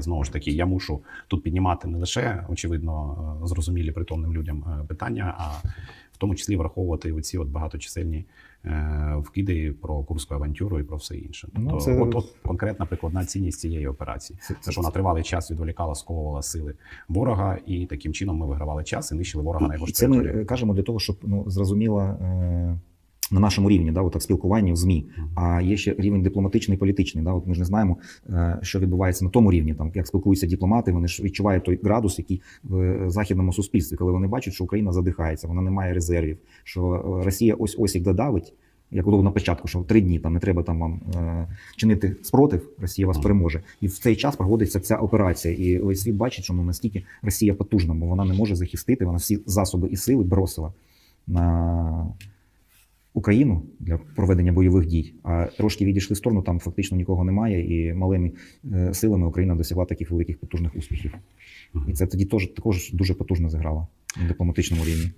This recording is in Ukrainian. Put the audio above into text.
Знову ж таки, я мушу тут піднімати не лише очевидно е, зрозумілі притомним людям е, питання, а в тому числі враховувати оці от багаточисельні е, вкиди про курську авантюру і про все інше. Ну, Тобто, це- от, от конкретна прикладна цінність цієї операції. Це ж вона тривалий час відволікала, сковувала сили ворога, і таким чином ми вигравали час і нищили ворога на його ж це ми кажемо для того, щоб ну зрозуміло е, на нашому рівні, да, отак спілкування в змі. А є ще рівень дипломатичний, політичний. Да, от ми ж не знаємо, е, що відбувається на тому рівні. Там як спілкуються дипломати, вони ж відчувають той градус, який в е, західному суспільстві, коли вони бачать, що Україна задихається, вона не має резервів, що е, Росія ось ось їх додавить. Як було на початку, що три дні там не треба там вам е, чинити спротив, Росія вас переможе. І в цей час проводиться ця операція. І весь світ бачить, що ну наскільки Росія потужна, бо вона не може захистити, вона всі засоби і сили бросила на Україну для проведення бойових дій. А трошки відійшли в сторону, там фактично нікого немає, і малими е, силами Україна досягла таких великих потужних успіхів. І це тоді теж також дуже потужно зіграло на дипломатичному рівні.